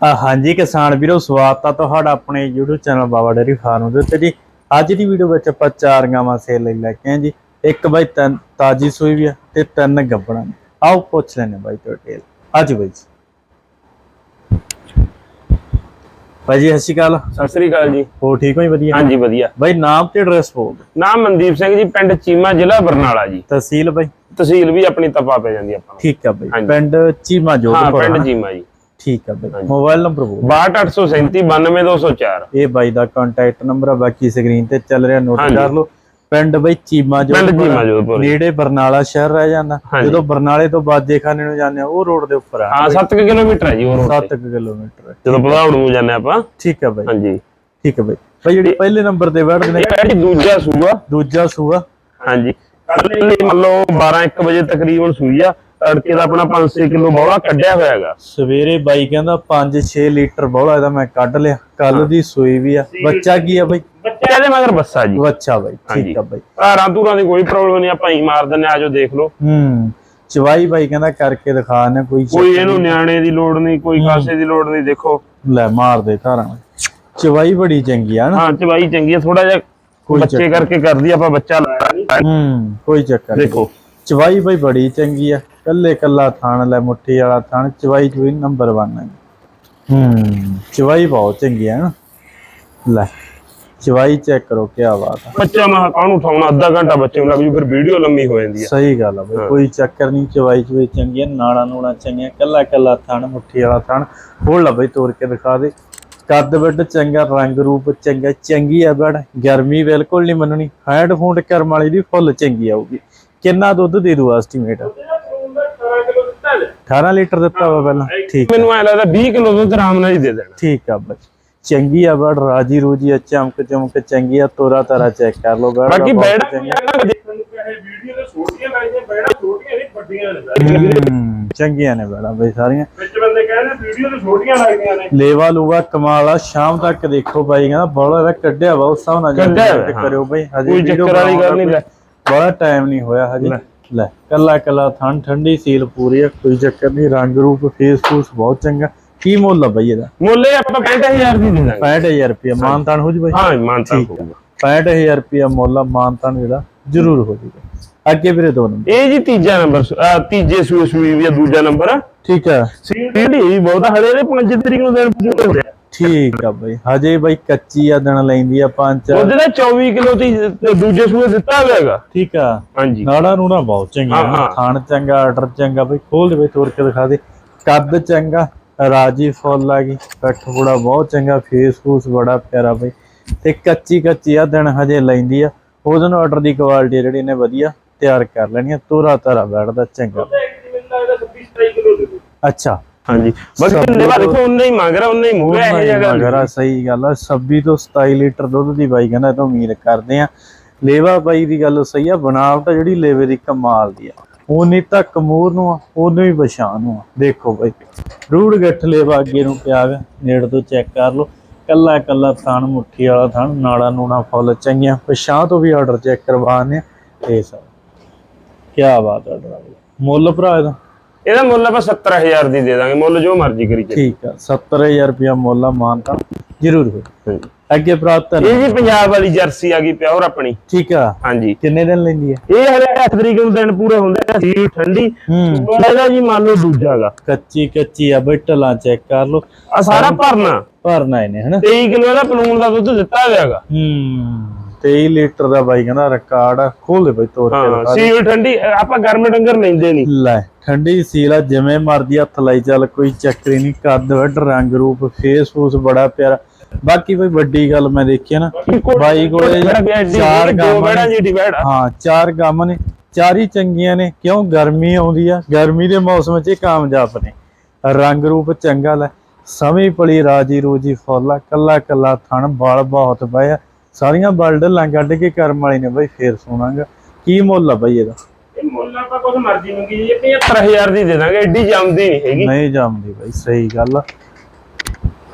ਆ ਹਾਂਜੀ ਕਿਸਾਨ ਵੀਰੋ ਸਵਾਗਤ ਆ ਤੁਹਾਡਾ ਆਪਣੇ YouTube channel Baba dairy farm ਦੇ ਉੱਤੇ ਜੀ। ਅੱਜ ਦੀ ਵੀਡੀਓ ਵਿੱਚ ਆਪਾਂ ਚਾਰ ਗਾਵਾਂ ਸੇਲ ਲਈ ਲੈ ਕੇ ਆਏ ਜੀ। ਇੱਕ ਬਾਈ ਤਿੰਨ ਤਾਜੀ ਸੂਈ ਵੀ ਆ ਤੇ ਤਿੰਨ ਗੱਬੜਾਂ ਆਓ ਪੁੱਛ ਲੈਣੇ ਬਾਈ ਤੋਂ ਡਿਟੇਲ ਅੱਜ ਬਾਈ ਜੀ। ਬਾਈ ਜੀ ਸਤਿ ਸ਼੍ਰੀ ਅਕਾਲ। ਸਤਿ ਸ੍ਰੀ ਅਕਾਲ ਜੀ। ਹੋ ਠੀਕ ਹੋ ਜੀ? ਵਧੀਆ? ਹਾਂਜੀ ਵਧੀਆ। ਬਾਈ ਨਾਮ ਤੇ ਐਡਰੈਸ ਬੋਲ। ਨਾਮ ਮਨਦੀਪ ਸਿੰਘ ਜੀ ਪਿੰਡ ਚੀਮਾ ਜ਼ਿਲ੍ਹਾ ਬਰਨਾਲਾ ਜੀ। ਤਹਿਸੀਲ ਬਾਈ? ਤਹਿਸੀਲ ਵੀ ਆਪਣੀ ਤਪਾ ਪੈ ਜਾਂਦੀ ਆਪਾਂ ਨੂੰ। ਠੀਕ ਆ ਬਾਈ। ਹਾਂਜੀ। ਪਿੰਡ ਚੀਮਾ ਹਾਂ ਜੋਧਪੁਰ ਪਿੰਡ ਹਨਾ? ਚੀਮਾ ਜੀ। ਠੀਕ ਆ ਬਾਈ। ਮੋਬਾਈਲ ਨੰਬਰ ਬੋਲ। 62837 92204 ਇਹ ਬਾਈ ਦਾ ਕੰਟੈਕਟ ਨੰਬਰ ਆ ਬਾਕੀ ਸਕਰੀਨ ਤੇ ਚੱਲ ਰਿਹਾ ਨੋਟ। ਕਰ ਲਓ। ਪਿੰਡ ਬਈ ਚੀਮਾ ਜੋਧਪੁਰ ਨੇੜੇ ਬਰਨਾਲਾ ਸ਼ਹਿਰ ਰਹਿ ਜਾਂਦਾ। ਜਦੋਂ ਬਰਨਾਲੇ ਤੋਂ ਬਾਜੇ ਖਾਨੇ ਨੂੰ ਜਾਂਦੇ ਆ ਉਹ ਰੋਡ ਦੇ ਉੱਪਰ ਆ। ਹਾਂ 7 ਕਿਲੋਮੀਟਰ ਹੈ ਜੀ ਉਹ road 7 ਤੇ। ਕਿਲੋਮੀਟਰ ਜਦੋਂ ਪਧਾਉਣ ਨੂੰ ਜਾਂਦੇ ਆਪਾਂ। ਠੀਕ ਆ ਬਾਈ। ਹਾਂਜੀ। ਠੀਕ ਆ ਬਾਈ। ਬਾਈ ਜਿਹੜੀ ਪਹਿਲੇ ਨੰਬਰ ਤੇ ਵੜਦੇ ਨੇ। ਇਹ ਹੈ ਦੂਜਾ ਸੂਆ। ਦੂਜਾ ਸੂਆ। ਹਾਂਜੀ। ਕੱਲ ਮੰਨ ਲਓ 12 1 ਵਜੇ ਤਕਰੀਬਨ ਸੂਈ ਆ। ਤੜਕੇ ਦਾ ਆਪਣਾ 5-6 ਕਿਲੋ ਬੌਲਾ ਕੱਢਿਆ ਹੋਇਆ ਹੈਗਾ। ਸਵੇਰੇ ਬਾਈ ਕਹਿੰਦਾ 5-6 ਲੀਟਰ ਬੋਲਾ ਇਹਦਾ ਮੈਂ ਕੱਢ ਲਿਆ ਕੱਲ ਦੀ ਸੂਈ ਵੀ ਆ। ਬੱਚਾ ਕੀ ਆ ਬਾਈ? ਬੱਚੇ ਇਹਦੇ ਮਗਰ ਬੱਸਾ ਜੀ। ਬੱਚਾ ਬਾਈ। ਠੀਕ ਆ ਬਾਈ। ਧਾਰਾਂ ਧੂਰਾਂ ਦੀ ਕੋਈ ਪ੍ਰੋਬਲਮ ਨਹੀਂ ਆਪਾਂ ਹੀ ਮਾਰ ਦਿੰਨੇ ਆਜੋ ਦੇਖ ਲਓ। ਹੂੰ ਚਵਾਈ ਬਾਈ ਕਹਿੰਦਾ ਕਰਕੇ ਦਿਖਾ ਨੇ ਕੋਈ ਕੋਈ ਇਹਨੂੰ ਨਿਆਣੇ ਦੀ ਲੋੜ ਨਹੀਂ ਕੋਈ ਕਾਸੇ ਦੀ ਲੋੜ ਨਹੀਂ ਦੇਖੋ। ਲੈ ਮਾਰ ਦੇ ਧਾਰਾਂ ਚਵਾਈ ਬੜੀ ਚੰਗੀ ਆ ਨਾ। ਹਾਂ ਚਵਾਈ ਚੰਗੀ ਹੈ ਥੋੜਾ ਜਿਹਾ ਕੋਈ ਬੱਚੇ ਕਰਕੇ ਕਰਦੀ ਆ, ਆਪਾਂ ਬੱਚਾ ਹੂੰ ਕੋਈ ਚੱਕਰ। ਦੇਖੋ। ਚਵਾਈ ਬਈ ਬੜੀ ਚੰਗੀ ਆ। ਕੱਲੇ ਕੱਲਾ ਥਾਣ ਲੈ ਮੁੱਠੀ ਵਾਲਾ ਥਾਣ ਚਵਾਈ ਚਵਾਈ ਨੰਬਰ 1 ਹੈ। ਹੂੰ। ਚਵਾਈ ਬਹੁਤ ਚੰਗੀ ਆ ਨਾ। ਲੈ ਚਵਾਈ ਚੈੱਕ ਕਰੋ ਕੀ ਬਾਤ ਆ ਬੱਚਾ ਮੈਂ ਕਾਹਨੂੰ ਉਠਾਉਣਾ ਅੱਧਾ ਘੰਟਾ ਬੱਚੇ ਨੂੰ ਲੱਗ ਜੂ ਫਿਰ ਵੀਡੀਓ ਲੰਮੀ ਹੋ ਜਾਂਦੀ ਆ ਸਹੀ ਗੱਲ ਬਈ ਕੋਈ ਚੱਕਰ ਨਹੀਂ ਚਵਾਈ ਚਵਾਈ ਚੰਗੀ ਆ ਨਾੜਾ ਨੂੜਾ ਚੰਗੀਆਂ ਕੱਲਾ ਕੱਲਾ ਥਾਣ ਮੁੱਠੀ ਵਾਲਾ ਥਾਣ। ਹੋਰ ਲਾ ਬਈ ਤੋੜ ਕੇ ਦਿਖਾ ਦੇ। ਕੱਦ ਵੱਡ ਚੰਗਾ ਰੰਗ ਰੂਪ ਚੰਗਾ ਚੰਗੀ ਆ ਬੜ। ਗਰਮੀ ਬਿਲਕੁਲ ਨਹੀਂ ਮੰਨਣੀ। ਹੈਂਡ ਫੂਡ ਕਰਮ ਵਾਲੀ ਦੀ ਫੁੱਲ ਚੰਗੀ ਆਊਗੀ। ਕਿੰਨਾ ਦੁੱਧ ਦੇ ਦੂ ਐਸਟੀਮੇਟ 18 ਲੀਟਰ ਦਿੱਤਾ ਵਾ ਪਹਿਲਾਂ। ਠੀਕ ਮੈਨੂੰ ਐ ਲੱਗਦਾ 20 ਕਿਲੋ ਦੁੱਧ ਆਰਾਮ ਨਾਲ ਹੀ ਦੇ ਦੇਣਾ। ਠੀਕ ਆ ਬਈ ਚੰਗੀ ਆ ਬੜ ਰਾਜੀ ਰੂਜੀ ਆ ਚਮਕ ਚਮਕ ਚੰਗੀ ਆ ਤੋਰਾ ਤਾਰਾ ਚੈੱਕ ਕਰ ਲਓ ਬੜ ਬਾਕੀ ਬੈੜਾ ਵੀਡੀਓ ਦੇ ਛੋਟੀਆਂ ਲੱਗਦੀਆਂ ਬੈੜਾ ਛੋਟੀਆਂ ਨਹੀਂ ਵੱਡੀਆਂ ਨੇ ਚੰਗੀਆਂ ਨੇ ਬੜਾ ਬਈ ਸਾਰੀਆਂ। ਵਿੱਚ ਬੰਦੇ ਕਹਿੰਦੇ ਵੀਡੀਓ ਦੇ ਛੋਟੀਆਂ ਲੱਗਦੀਆਂ ਨੇ। ਲੇਵਾ ਲੂਗਾ ਕਮਾਲ ਆ ਸ਼ਾਮ ਤੱਕ ਦੇਖੋ ਬਾਈ ਕਹਿੰਦਾ ਬੜਾ ਇਹਦਾ ਕੱਢਿਆ ਵਾ ਉਸ ਹਿਸਾਬ ਨਾਲ ਕੱਢਿਆ ਕਰਿਓ ਬਈ ਹਜੇ ਕੋਈ ਚੱਕਰ ਵਾਲੀ ਗੱਲ ਨਹੀਂ ਲੈ। ਬੜਾ ਟਾਈਮ ਨਹੀਂ ਹੋਇਆ ਹਜੇ। ਲੈ ਕੱਲਾ ਕੱਲਾ ਥਣ ਠੰਡੀ ਸੀਲ ਪੂਰੀ ਆ ਕੋਈ ਚੱਕਰ ਨਹੀਂ ਰੰਗ ਰੂਪ ਫੇਸ ਫੂਸ ਬਹੁਤ ਚੰਗਾ। ਕੀ ਮੁੱਲ ਆ ਬਈ ਇਹਦਾ? ਮੁੱਲੇ ਆਪਾਂ 65000 ਦੀ ਦੇ ਦਾਂਗੇ 65000 ਰੁਪਏ ਮਾਨਤਾਨ ਹੋ ਜੂ ਬਈ? ਹਾਂ ਮਾਨਤਾ ਠੀਕ ਆ। ਹੋਊਗਾ 65000 ਰੁਪਏ ਮੁੱਲ ਆ ਮਾਨਤਾਨ ਜਿਹੜਾ ਜ਼ਰੂਰ ਹੋ ਜੂਗਾ। ਅੱਗੇ ਵੀਰੇ ਦੋ ਨੰਬਰ। ਇਹ ਜੀ ਤੀਜਾ ਨੰਬਰ ਤੀਜੇ ਸੂਈ ਵੀ ਦੂਜਾ ਨੰਬਰ ਠੀਕ ਆ। ਸੀਡੀ ਵੀ ਬਹੁਤ ਹਲੇ ਇਹਦੇ 5 ਤਰੀਕ ਨੂੰ ਦਿਨ ਪੂਰੇ ਹੋ ਰਿਹਾ। ਠੀਕ ਆ ਬਈ ਹਜੇ ਬਈ ਕੱਚੀ ਆ ਦਿਨ ਲੈਂਦੀ ਆ ਪੰਜ ਉਹਦੇ ਦਾ 24 ਕਿਲੋ ਦੀ ਦੂਜੇ ਸੂਏ ਦਿੱਤਾ ਹੋਇਆ ਹੈਗਾ। ਠੀਕ ਆ। ਹਾਂਜੀ। ਨਾੜਾ ਨੂੰ ਨਾ ਬਹੁਤ ਚੰਗਾ। ਖਾਣ ਚੰਗਾ ਆਰਡਰ ਚੰਗਾ ਬਈ ਖੋਲ ਦੇ ਬਈ ਤੋੜ ਕੇ ਦਿਖਾ ਦੇ। ਕੱਦ ਚੰਗਾ ਰਾਜੀ ਫੁੱਲ ਆ ਗਈ ਪੱਠ ਪੂੜਾ ਬਹੁਤ ਚੰਗਾ ਫੇਸ ਫੂਸ ਬੜਾ ਪਿਆਰਾ ਬਈ। ਤੇ ਕੱਚੀ ਕੱਚੀ ਆ ਦਿਨ ਹਜੇ ਲੈਂਦੀ ਆ। ਉਹਦੇ ਨੂੰ ਆਰਡਰ ਦੀ ਕੁਆਲਿਟੀ ਜਿਹੜੀ ਨੇ ਵਧੀਆ ਤਿਆਰ ਕਰ ਲੈਣੀ ਆ ਤੋਰਾ ਤਾਰਾ ਬੈਠਦਾ ਚੰਗਾ। ਮੈਨੂੰ ਲੱਗਦਾ 26 27 ਕਿਲੋ ਦੇ ਦਿਓ। ਅੱਛਾ। ਹਾਂਜੀ। ਬਸ ਸਭ ਕਿੰਨੇ ਵਾਰ ਤੋਂ- ਦੇਖੋ ਉਨਾ ਹੀ ਮੰਗ ਰਿਹਾ ਉਨਾ ਹੀ ਮੂੰਹ ਹੈ ਇਹ ਜਗ੍ਹਾ ਮਗਰਾ ਸਹੀ ਗੱਲ ਆ। 26 ਤੋਂ 27 ਲੀਟਰ ਦੁੱਧ ਦੀ ਬਾਈ ਕਹਿੰਦਾ ਤੋਂ ਉਮੀਦ ਕਰਦੇ ਆ। ਲੇਵਾ ਬਾਈ ਦੀ ਗੱਲ ਸਹੀ ਆ ਬਣਾਵਟ ਜਿਹੜੀ ਲੇਵੇ ਦੀ ਕਮਾਲ ਦੀ ਆ। ਉਨੀ ਤੱਕ ਮੂਰ ਨੂੰ ਆ ਉਹਨੂੰ ਪਛਾਣ ਨੂੰ ਆ। ਦੇਖੋ ਬਾਈ ਰੂੜ ਗੱਠ ਲੇਵਾ ਅੱਗੇ ਨੂੰ ਪਿਆ ਵਾ ਨੇੜ ਤੋਂ ਚੈੱਕ ਕਰ ਲਓ। ਕੱਲਾ ਕੱਲਾ ਥਣ ਮੁੱਠੀ ਵਾਲਾ ਥਣ ਨਾੜਾ ਨੂਣਾ ਫੁੱਲ ਚੰਗੀਆਂ। ਪਛਾਂ ਤੋਂ ਵੀ ਆਰਡਰ ਚੈੱਕ ਕਰਵਾਣੇ ਇਹ ਸਭ। ਕੀ ਬਾਤ ਆਰਡਰ। ਮੁੱਲ ਭਰਾ ਇਹਦਾ। ਇਹਦਾ ਮੁੱਲ ਆਪਾਂ 70000 ਦੀ ਦੇ ਦਾਂਗੇ ਮੁੱਲ ਜੋ ਮਰਜ਼ੀ ਕਰੀ ਚੱਲ ਠੀਕ ਆ 70000 ਰੁਪਇਆ ਮੁੱਲ ਆ ਮਾਨਤਾ ਜ਼ਰੂਰ ਹੋ। ਅੱਗੇ ਪ੍ਰਾਪਤ ਇਹ ਜੀ ਪੰਜਾਬ ਵਾਲੀ ਜਰਸੀ ਆ ਗਈ ਪਿਓਰ ਆਪਣੀ। ਠੀਕ ਆ। ਹਾਂਜੀ। ਕਿੰਨੇ ਦਿਨ ਲੈਂਦੀ ਹੈ? ਇਹ ਹਲੇ 8 ਤਰੀਕ ਨੂੰ ਦਿਨ ਪੂਰੇ ਹੁੰਦੇ ਆ ਸੀ ਠੰਡੀ। ਇਹਦਾ ਜੀ ਮੰਨ ਲਓ ਦੂਜਾਗਾ ਕੱਚੀ ਕੱਚੀ ਆ ਬਈ ਢਲਾਂ ਚੈੱਕ ਕਰ ਲਓ। ਆ ਸਾਰਾ ਭਰਨਾ। ਭਰਨਾ ਇਹਨੇ ਹਨਾ? 23 ਕਿਲੋ ਦਾ ਪਲੂਣ ਦਾ ਦੁੱਧ ਦਿੱਤਾ ਹੋਇਆਗਾ ਹੂੰ। 23 ਲੀਟਰ ਦਾ ਬਾਈ ਕਹਿੰਦਾ ਰਿਕਾਰਡ ਆ ਖੋਲ ਦੇ ਬਈ ਤੋੜ ਕੇ। ਸੀਲ ਠੰਡੀ ਆਪਾਂ ਗਰਮ ਡੰਗਰ ਲੈਂਦੇ ਨਹੀਂ ਲੈ ਠੰਡੀ ਸੀਲ ਆ ਜਿਵੇਂ ਮਰਦੀ ਹੱਥ ਲਾਈ ਚੱਲ ਕੋਈ ਚੱਕਰੀ ਨਹੀਂ ਕੱਦ ਵੱਡ ਰੰਗ ਰੂਪ ਫੇਸ ਫੂਸ ਬੜਾ ਪਿਆਰਾ। ਬਾਕੀ ਬਈ ਵੱਡੀ ਗੱਲ ਮੈਂ ਦੇਖੀ ਨਾ ਬਾਈ ਕੋਲੇ ਚਾਰ ਡਿਵਾਈਡ ਹਾਂ ਚਾਰ ਗਾਵਾਂ ਨੇ ਚਾਰ ਹੀ ਚੰਗੀਆਂ ਨੇ ਕਿਉਂ ਗਰਮੀ ਆਉਂਦੀ ਆ? ਗਰਮੀ ਦੇ ਮੌਸਮ 'ਚ ਇਹ ਕਾਮਯਾਬ ਨੇ। ਰੰਗ ਰੂਪ ਚੰਗਾ ਲੈ ਸਮੀ ਪਲੀ ਰਾਜੀ ਰੋਜੀ ਫੁੱਲਾ ਕੱਲਾ ਕੱਲਾ ਥਣ ਬਲ ਬਹੁਤ ਪਏ ਆ। ਸਾਰੀਆਂ ਬਲ ਢੱਲਾਂ ਕੱਢ ਕੇ ਕਰਮ ਵਾਲੀ ਨੇ ਬਈ ਫੇਰ ਸੋਣਾਗਾ ਕੀ ਮੁੱਲ ਆ ਬਈ ਇਹਦਾ? ਇਹ ਮੁੱਲ ਆਪਾਂ ਕੁਝ ਮਰਜ਼ੀ ਮੰਗੀ ਜੀ 75000 ਦੀ ਦੇ ਦਾਂਗੇ ਐਡੀ ਜੰਮਦੀ ਨਹੀਂ ਹੈਗੀ। ਨਹੀਂ ਜੰਮਦੀ ਬਈ ਸਹੀ ਗੱਲ ਆ।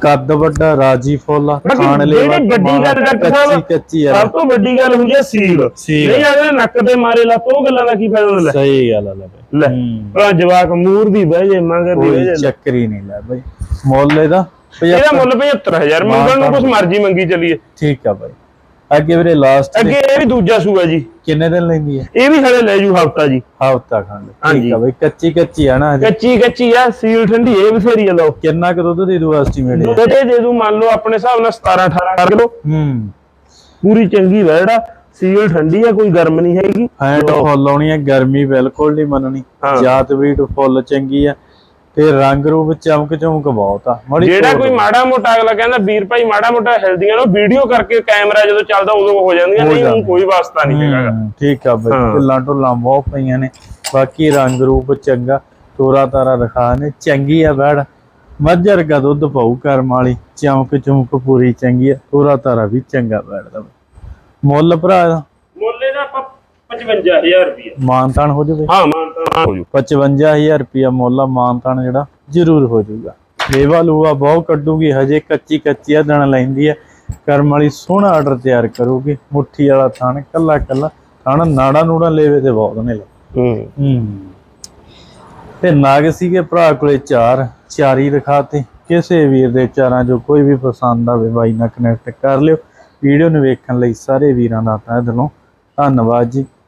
ਕੱਦ ਵੱਡਾ ਰਾਜੀ ਫੁੱਲ ਖਾਣ ਲਈ ਜਿਹੜੀ ਵੱਡੀ ਗੱਲ ਕੱਚੀ ਸਾਹਿਬ ਕੱਚੀ ਆ। ਸਭ ਤੋਂ ਵੱਡੀ ਗੱਲ ਹੁੰਦੀ ਹੈ ਸੀਲ। ਨਹੀਂ ਅਗਲੇ ਨੱਕ ਤੇ ਮਾਰੇ ਲਾ ਉਹ ਗੱਲਾਂ ਦਾ ਕੀ ਫਾਇਦਾ ਲੈ। ਸਹੀ ਗੱਲ ਆ ਲੈ ਲੈ ਜਵਾਕ ਮੂਰ ਦੀ ਬਹਿ ਜੇ ਮੰਗਰ ਦੀ ਬਹਿ ਜੇ। ਚੱਕਰ ਹੀ ਨਹੀਂ ਲੈ ਬਈ। ਮੁੱਲ ਇਹਦਾ ਇਹਦਾ 75 ਮੁੱਲ 75000 ਮੰਗਣ ਨੂੰ ਕੁਛ ਮਰਜ਼ੀ ਮੰਗੀ ਚੱਲੀਏ। ਠੀਕ ਆ ਬਈ। ਅੱਗੇ ਵੀਰੇ ਲਾਸਟ ਅੱਗੇ ਇਹ ਵੀ ਦੂਜਾ ਸੂਆ ਜੀ। ਕਿੰਨੇ ਦਿਨ ਲੈਂਦੀ ਹੈ? ਇਹ ਵੀ ਹਲੇ ਲੈ ਜੂ ਹਫਤਾ ਜੀ। ਹਫਤਾ ਖੰਡ। ਠੀਕ ਆ ਬਈ ਕੱਚੀ ਕੱਚੀ ਆ ਨਾ। ਕੱਚੀ ਕੱਚੀ ਆ ਸੀਲ ਠੰਡੀ ਇਹ ਬਥੇਰੀ ਆ ਲਓ। ਕਿੰਨਾ ਕੁ ਦੁੱਧ ਦੇ ਦੂ ਐਸਟੀਮੇਟ ਦੁੱਧ ਦੇ ਦੇ ਮੰਨ ਲਓ ਆਪਣੇ ਹਿਸਾਬ ਨਾਲ 17 18 ਕਿਲੋ ਹੂੰ। ਪੂਰੀ ਚੰਗੀ ਵੈੜਾ ਸੀਲ ਠੰਡੀ ਆ ਕੋਈ ਗਰਮ ਨਹੀਂ ਹੈਗੀ। ਫੈਟ ਫੁੱਲ ਆਉਣੀ ਹੈ ਗਰਮੀ ਬਿਲਕੁਲ ਨਹੀਂ ਮੰਨਣੀ। ਜਾਤ ਵੀਟ ਫੁੱਲ ਚੰਗੀ ਆ। ਤੇ ਰੰਗ ਰੂਪ ਚਮਕ ਚਮਕ ਬਹੁਤ ਆ ਮਾੜੀ ਜਿਹੜਾ ਕੋਈ। ਮਾੜਾ ਮੋਟਾ ਅਗਲਾ ਕਹਿੰਦਾ ਵੀਰ ਭਾਈ ਮਾੜਾ ਮੋਟਾ ਹੈਲਦੀਆਂ ਨੂੰ ਵੀਡੀਓ ਕਰਕੇ ਕੈਮਰਾ ਜਦੋਂ ਚੱਲਦਾ ਉਦੋਂ ਹੋ ਜਾਂਦੀਆਂ ਨਹੀਂ ਕੋਈ ਵਾਸਤਾ ਨਹੀਂ ਹੈਗਾ। ਠੀਕ ਆ ਬਈ। ਢਿੱਲਾਂ ਢੁੱਲਾਂ ਬਹੁਤ ਪਈਆਂ ਨੇ। ਬਾਕੀ ਰੰਗ ਰੂਪ ਚੰਗਾ ਤੋਰਾ ਤਾਰਾ ਰਖਾ ਨੇ ਚੰਗੀ ਆ ਬੈੜ। ਮੱਝ ਵਰਗਾ ਦੁੱਧ ਪਾਉ ਕਰਮ ਵਾਲੀ ਚਮਕ ਚਮਕ ਪੂਰੀ ਚੰਗੀ ਆ ਤੋਰਾ ਤਾਰਾ ਵੀ ਚੰਗਾ ਬੈੜ ਦਾ ਮੁੱਲ ਭਰਾ ਮੁੱਲ ਇਹਦਾ ਆਪਾਂ 55000 ਰੁਪਏ ਮਾਨਤਾਨ ਹੋ ਜਾਵੇ ਹਾਂ ਮਾਨਤਾ ਹੋ ਜੂ। 55000 ਰੁਪਿਆ ਮੁੱਲ ਮਾਨਤਾਨ ਜਿਹੜਾ ਜ਼ਰੂਰ ਹੋ ਜਾਊਗਾ ਲੇਵਾ ਲੂਆ ਬਹੁਤ ਕੱਢੂਗੀ ਹਜੇ ਕੱਚੀ ਕੱਚੀ ਆ ਦਣ ਲੈਂਦੀ ਆ। ਕਰਮ ਵਾਲੀ ਸੋਹਣਾ ਆਰਡਰ ਤਿਆਰ ਕਰੂਗੀ। ਮੁੱਠੀ ਵਾਲਾ ਥਣ ਕੱਲਾ ਕੱਲਾ। ਥਣ ਨਾੜਾ ਨੂੜਾ ਲੇਵੇ ਤੇ ਬਹੁਤ ਨੇ ਹੂੰ। ਹੂੰ। ਤੇ ਨਾਗ ਸੀਗੇ ਭਰਾ ਕੋਲੇ ਚਾਰ ਚਾਰੀ ਦਿਖਾਤੇ ਕਿਸੇ ਵੀਰ ਦੇ ਚਾਰਾਂ ਜੋ ਕੋਈ ਵੀ ਪਸੰਦ ਆਵੇ ਬਾਈ ਨਾਲ ਕਨੈਕਟ ਕਰ ਲਿਓ। ਵੀਡੀਓ ਨੂੰ ਵੇਖਣ ਲਈ ਸਾਰੇ ਵੀਰਾਂ ਦਾ ਤਹਿ ਦਿਲੋਂ ਧੰਨਵਾਦ ਜੀ।